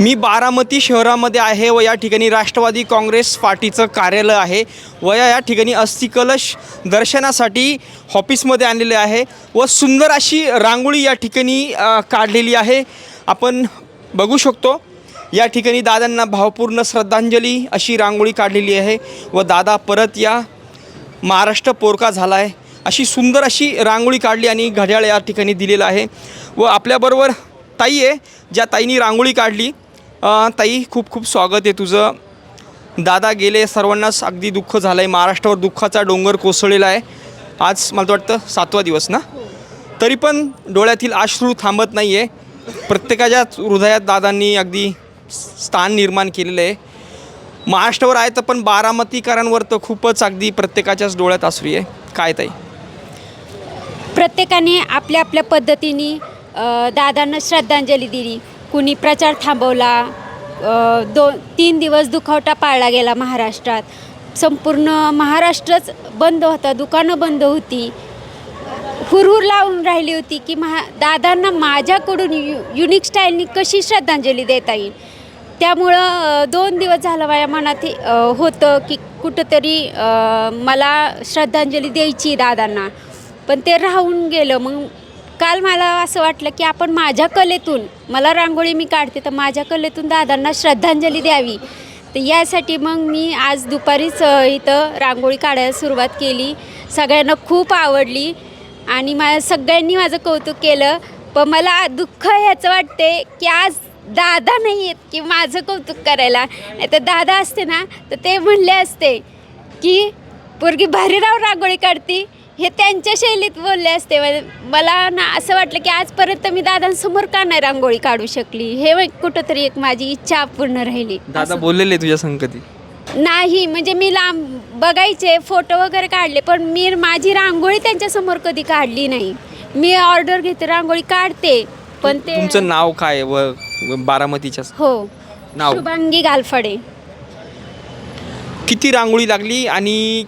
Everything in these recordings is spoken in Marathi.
मी बारामती शहरामध्ये आहे व या ठिकाणी राष्ट्रवादी काँग्रेस पार्टीचं कार्यालय आहे व या ठिकाणी अस्थिकलश दर्शनासाठी ऑफिसमध्ये आणलेले आहे व सुंदर अशी रांगोळी या ठिकाणी काढलेली आहे. आपण बघू शकतो या ठिकाणी दादांना भावपूर्ण श्रद्धांजली अशी रांगोळी काढलेली आहे व दादा परत या महाराष्ट्र पोरका झाला आहे अशी सुंदर अशी रांगोळी काढली आणि घड्याळ या ठिकाणी दिलेलं आहे व आपल्याबरोबर ताई आहे ज्या ताईनी रांगोळी काढली. ताई खूप खूप स्वागत आहे तुझं. दादा गेले सर्वांनाच अगदी दुःख झालं आहे महाराष्ट्रावर दुःखाचा डोंगर कोसळलेला आहे. आज मला वाटतं सातवा दिवस ना? तरी पण डोळ्यातील अश्रू थांबत नाही आहे प्रत्येकाच्या हृदयात दादांनी अगदी स्थान निर्माण केलेलं आहे. महाराष्ट्रावर आहे तर पण बारामतीकरांवर तर खूपच अगदी प्रत्येकाच्याच डोळ्यात असू आहे. काय ताई? प्रत्येकाने आपल्या आपल्या पद्धतीने दादांना श्रद्धांजली दिली. कुणी प्रचार थांबवला दोन तीन दिवस दुखवटा पाळला गेला महाराष्ट्रात. संपूर्ण महाराष्ट्रच बंद होता दुकानं बंद होती. हुरहुर लावून राहिली होती की महा दादांना माझ्याकडून यु युनिक स्टाईलनी कशी श्रद्धांजली देता येईल? त्यामुळं दोन दिवस झालं माझ्या मनात हे, होतं की कुठंतरी मला श्रद्धांजली द्यायची दादांना. पण ते राहून गेलं मग काल मला असं वाटलं की आपण माझ्या कलेतून मला रांगोळी मी काढते तर माझ्या कलेतून दादांना श्रद्धांजली द्यावी. तर यासाठी मग मी आज दुपारीच इथं रांगोळी काढायला सुरुवात केली. सगळ्यांना खूप आवडली आणि मा सगळ्यांनी माझं कौतुक केलं. पण मला दुःख ह्याचं वाटते की आज दादा नाही आहेत की माझं कौतुक करायला. नाही तर दादा असते ना तर ते म्हणले असते की पोरगी भारीराव रांगोळी काढती. हे त्यांच्या शैलीत बोलले असते. मला ना असं वाटलं की आजपर्यंत मी दादांसमोर का नाही रांगोळी काढू शकली? हे कुठंतरी एक माझी इच्छा पूर्ण राहिली. दादा बोललेले तुझ्या संगती? नाही म्हणजे मी लांब बघायचे फोटो वगैरे काढले पण मी माझी रांगोळी त्यांच्यासमोर कधी काढली नाही. मी ऑर्डर घेते रांगोळी काढते पण ते तुमचं नाव काय व व बारामतीच्या हो. नाव? शुभांगी गालफडे. किती रांगोळी लागली आणि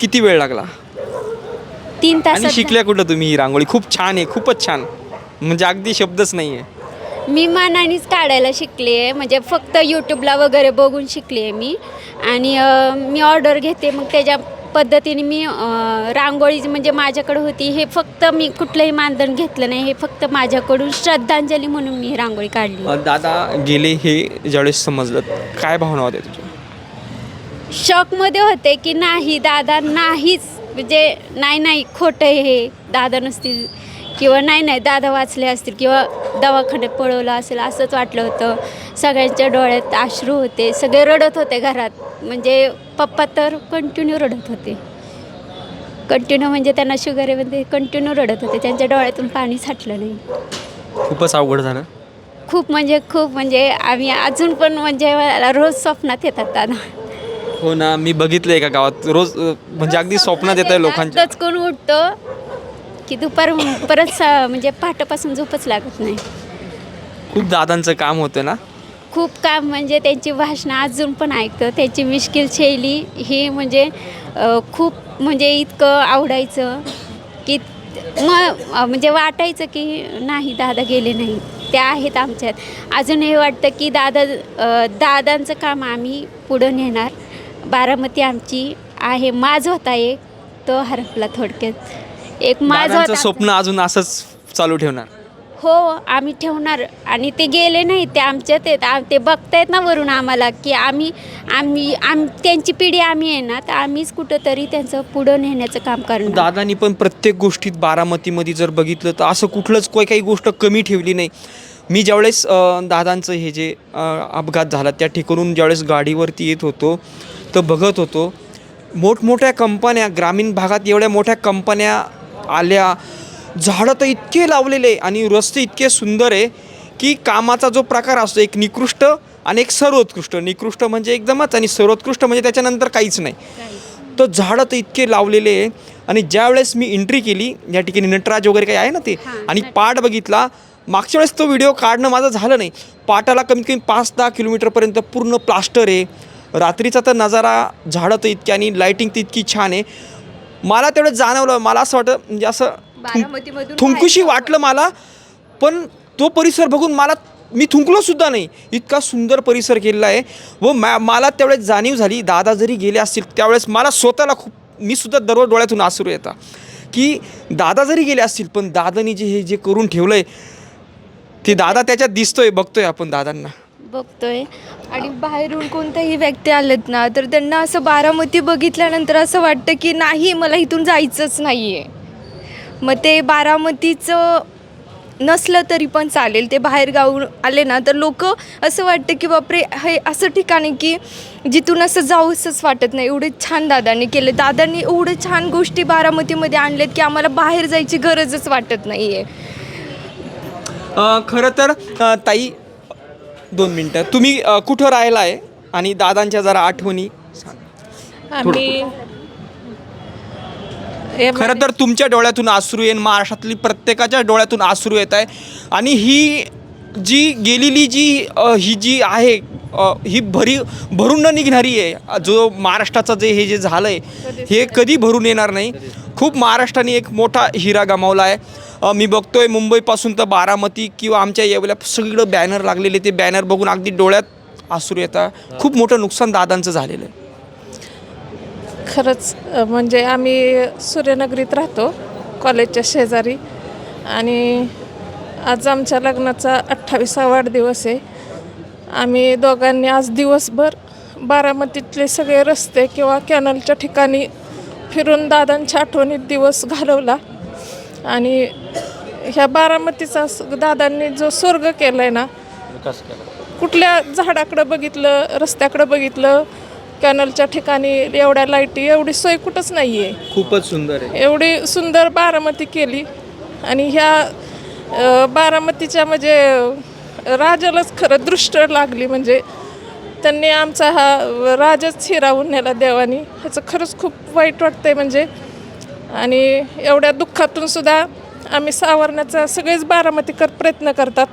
किती वेळ लागला? तीन आणि तास शिकल्या कुठं तुम्ही? ही रांगोळी खूप छान आहे खूपच छान. म्हणजे अगदी शब्दच नाही आहे मी मनानेच काढायला शिकले आहे म्हणजे फक्त यूट्यूबला वगैरे बघून शिकले आहे मी. आणि अ, मी ऑर्डर घेते. मग त्याच्या पद्धतीने मी अ, रांगोळी म्हणजे माझ्याकडे होती हे फक्त मी कुठलंही मानधन घेतलं नाही. हे फक्त माझ्याकडून श्रद्धांजली म्हणून मी ही रांगोळी काढली. अ, दादा गेले हे ज्यावेळेस समजलं काय भावना होत्या तुझ्या? शॉकमध्ये होते की नाही दादा नाहीच. म्हणजे नाही नाही खोटं हे. दादा नसतील किंवा नाही नाही दादा वाचले असतील किंवा दवाखान्यात पळवलं असेल असंच वाटलं होतं. सगळ्यांच्या डोळ्यात अश्रू होते. सगळे रडत होते घरात. म्हणजे पप्पा तर कंटिन्यू रडत होते. कंटिन्यू म्हणजे त्यांना शुगर म्हणजे कंटिन्यू रडत होते. त्यांच्या डोळ्यातून पाणी साठलं नाही. खूपच अवघड झालं. खूप म्हणजे खूप म्हणजे आम्ही अजून पण म्हणजे रोज स्वप्नात येतात दादा. हो ना मी बघितलंय का गावात. रोज अ, म्हणजे अगदी स्वप्नात येत आहे लोकांच्या. दचकून उठतो की दुपार परत स- म्हणजे पहाटेपासून झोपच लागत नाही. खूप दादांचं काम होतं ना? खूप काम म्हणजे त्यांची भाषणं अजून पण ऐकतं. त्यांची मिश्किल शैली ही म्हणजे अ, खूप म्हणजे इतकं आवडायचं की मग म्हणजे वाटायचं की नाही दादा गेले नाही. ते आहेत आमच्यात. अजून हे वाटतं की दादा अ, दादांचं काम आम्ही पुढं नेणार. बारामती आमची आहे माज होता एक तो हरपला थोडक्यात. एक माज दादांचं होता स्वप्न अजून असंच चालू ठेवणार? हो आम्ही ठेवणार. आणि ते गेले नाही ते आमच्यात आहेत. आ- ते बघतायत ना वरून आम्हाला की आम्ही आम्ही आम त्यांची पिढी आम्ही आहे ना तर आम्हीच कुठंतरी त्यांचं पुढं नेण्याचं काम करणार. दादांनी पण प्रत्येक गोष्टीत बारामतीमध्ये जर बघितलं तर असं कुठलंच કોઈ काही गोष्ट कमी ठेवली नाही. मी ज्यावेळेस अ, दादांचं हे जे अ, अपघात झाला त्या ठिकाणून ज्यावेळेस गाडीवरती येत होतो तर बघत होतो. मोठमोठ्या कंपन्या ग्रामीण भागात एवढ्या मोठ्या कंपन्या आल्या. झाडं तर इतके लावलेले आणि रस्ते इतके सुंदर आहे की कामाचा जो प्रकार असतो एक निकृष्ट आणि एक सर्वोत्कृष्ट. निकृष्ट म्हणजे एकदमच आणि सर्वोत्कृष्ट म्हणजे त्याच्यानंतर काहीच नाही. तर झाडं तर इतके लावलेले आहे आणि ज्या वेळेस मी एंट्री केली या ठिकाणी नटराज वगैरे काही आहे ना ते आणि. पाट बघितला मागच्या वेळेस तो व्हिडिओ काढणं माझं झालं नाही. पाटाला कमीत कमी पाच दहा किलोमीटरपर्यंत पूर्ण प्लास्टर आहे. रात्रीचा तर नजारा झाडं तर इतकी आणि लाईटिंग तर इतकी छान आहे. मला तेवढं जाणवलं मला असं वाटतं म्हणजे असं थुंकुशी वाटलं मला पण तो परिसर बघून मला मी थुंकलो सुद्धा नाही. इतका सुंदर परिसर केलेला आहे. व मा मला त्यावेळेस जाणीव झाली दादा जरी गेले असतील त्यावेळेस मला स्वतःला खूप मी सुद्धा दररोज डोळ्यातून आसरू येतात. की दादा जरी गेले असतील पण दादानी जे हे जे करून ठेवलं आहे ते दादा त्याच्यात दिसतोय बघतोय आपण दादांना. बघतोय. आणि बाहेरून कोणत्याही व्यक्ती आलेत ना तर त्यांना असं बारामती बघितल्यानंतर असं वाटतं की नाही मला इथून जायचंच नाही आहे मग ते बारामतीचं नसलं तरी पण चालेल. ते बाहेर गावून आले ना तर लोक असं वाटतं की बापरे हे असं ठिकाण आहे की जिथून असं जाऊसच वाटत नाही. एवढे छान दादांनी केले. दादांनी एवढे छान गोष्टी बारामतीमध्ये आणल्यात की आम्हाला बाहेर जायची गरजच वाटत नाही आहे खरं तर ताई दोन मिनटं. तुम्ही अ, कुठं राहिला आहे आणि दादांच्या जरा आठवणी. आम्ही हे खरं तर तुमच्या डोळ्यातून आसरू येईन महाराष्ट्रातली प्रत्येकाच्या डोळ्यातून आसरू येत आहे. आणि ही जी गेलेली जी अ, ही जी आहे अ, ही भरी भरून न निघणारी आहे. जो महाराष्ट्राचं जे हे जे झालं आहे हे कधी भरून येणार नाही. खूप महाराष्ट्राने एक मोठा हिरा गमावला आहे. मी बघतोय मुंबईपासून तर बारामती किंवा आमच्या येवल्या सगळीकडं बॅनर लागलेले ते बॅनर बघून अगदी डोळ्यात आसरू येतात. खूप मोठं नुकसान दादांचं झालेलं आहे. खरंच म्हणजे आम्ही सूर्यनगरीत राहतो कॉलेजच्या शेजारी. आणि आज आमच्या लग्नाचा अठ्ठावीसा वाढदिवस आहे. आम्ही दोघांनी आज दिवसभर बारामतीतले सगळे रस्ते किंवा कॅनलच्या ठिकाणी फिरून दादांच्या आठवणीत दिवस घालवला. आणि ह्या बारामतीचा स- दादांनी जो स्वर्ग केला आहे ना कुठल्या झाडाकडं बघितलं रस्त्याकडं बघितलं कॅनलच्या ठिकाणी एवढ्या लाईटी एवढी सोय कुठंच नाही आहे खूपच सुंदर आहे. एवढी सुंदर बारामती केली. आणि ह्या अ, बारामतीच्या म्हणजे अ, राजालाच खरं दृष्ट लागली म्हणजे त्यांनी आमचा हा राजच हिरावून नेला देवानी. ह्याचं खरंच खूप वाईट वाटतंय म्हणजे आणि एवढ्या दुःखातून सुद्धा आम्ही सावरण्याचा सगळेच बारामतीकर प्रयत्न करतात.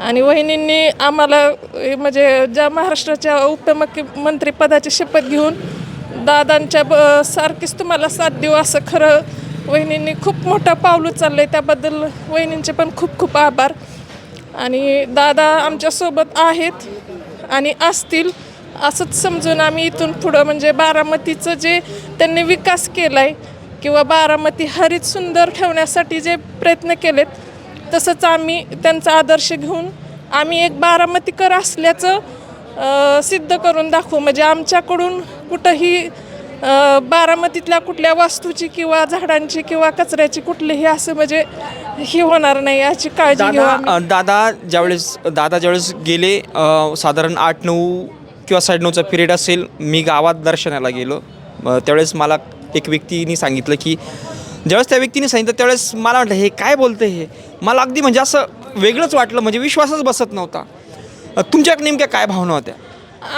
आणि वहिनींनी आम्हाला म्हणजे ज्या महाराष्ट्राच्या उपमुख्यमंत्री पदाची शपथ घेऊन दादांच्या ब सारखीच तुम्हाला साथ देऊ असं खरं वहिनींनी खूप मोठं पाऊल उचललं आहे त्याबद्दल वहिनींचे पण खूप खूप आभार. आणि दादा आमच्यासोबत आहेत आणि असतील असंच समजून आम्ही इथून पुढं म्हणजे बारामतीचं जे त्यांनी विकास केला आहे किंवा बारामती हरित सुंदर ठेवण्यासाठी जे प्रयत्न केलेत तसंच आम्ही त्यांचा आदर्श घेऊन आम्ही एक बारामतीकर असल्याचं सिद्ध करून दाखवू. म्हणजे आमच्याकडून कुठंही बारामतीतल्या कुठल्या वास्तूची किंवा झाडांची किंवा कचऱ्याची कुठलीही असं म्हणजे ही होणार नाही याची काळजी दादा दादा ज्यावेळेस दादा ज्यावेळेस गेले साधारण आठ नऊ किंवा साडेनऊचा पिरियड असेल मी गावात दर्शनाला गेलो. त्यावेळेस मला एक व्यक्तीने सांगितलं की ज्यावेळेस त्या व्यक्तीने सांगितलं त्यावेळेस मला वाटलं हे काय बोलतं हे? मला अगदी म्हणजे असं वेगळंच वाटलं म्हणजे विश्वासच बसत नव्हता. तुमच्या नेमक्या काय भावना होत्या?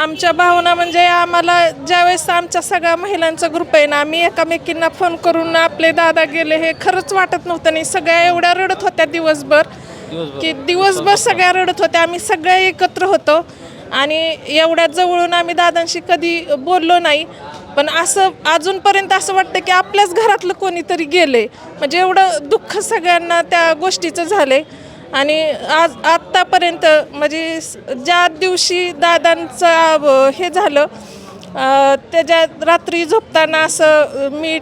आमच्या भावना म्हणजे आम्हाला ज्यावेळेस आमच्या सगळ्या महिलांचा ग्रुप आहे ना आम्ही एकामेकींना फोन करून आपले दादा गेले हे खरंच वाटत नव्हतं नाही सगळ्या एवढ्या रडत होत्या दिवसभर की दिवसभर सगळ्या रडत होत्या. आम्ही सगळ्या एकत्र होतो आणि एवढ्या जवळून आम्ही दादांशी कधी बोललो नाही. पण असं अजूनपर्यंत असं वाटतं की आपल्याच घरातलं कोणीतरी गेले. म्हणजे एवढं दुःख सगळ्यांना त्या गोष्टीचं झाले आणि आज आत्तापर्यंत म्हणजे ज्या दिवशी दादांचं हे झालं त्याच्या रात्री झोपताना असं मी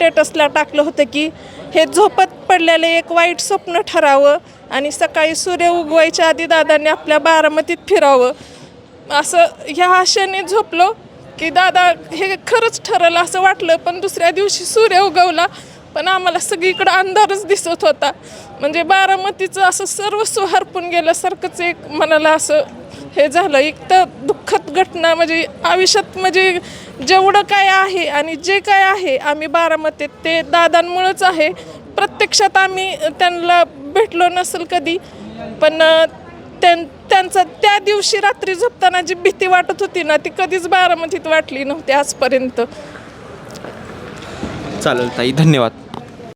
टेटसला टाकलं होतं की हे झोपत पडलेलं एक वाईट स्वप्न ठरावं आणि सकाळी सूर्य उगवायच्या आधी दादांनी आपल्या बारामतीत फिरावं. असं ह्या आशेने झोपलो. की दादा हे खरंच ठरलं असं वाटलं पण दुसऱ्या दिवशी सूर्य उगवला. पण आम्हाला सगळीकडं अंधारच दिसत होता. म्हणजे बारामतीचं असं सर्वस्व हरपून गेल्यासारखंच एक मनाला असं हे झालं. एक तर दुःखद घटना म्हणजे आयुष्यात म्हणजे जेवढं काय आहे आणि जे काय आहे आम्ही बारामतीत ते दादांमुळंच आहे. प्रत्यक्षात आम्ही त्यांना भेटलो नसेल कधी पण त्यां त्यांचं त्या दिवशी रात्री झोपताना जी भीती वाटत होती ना ती कधीच बारामतीत वाटली नव्हती आजपर्यंत. चालेल ताई धन्यवाद.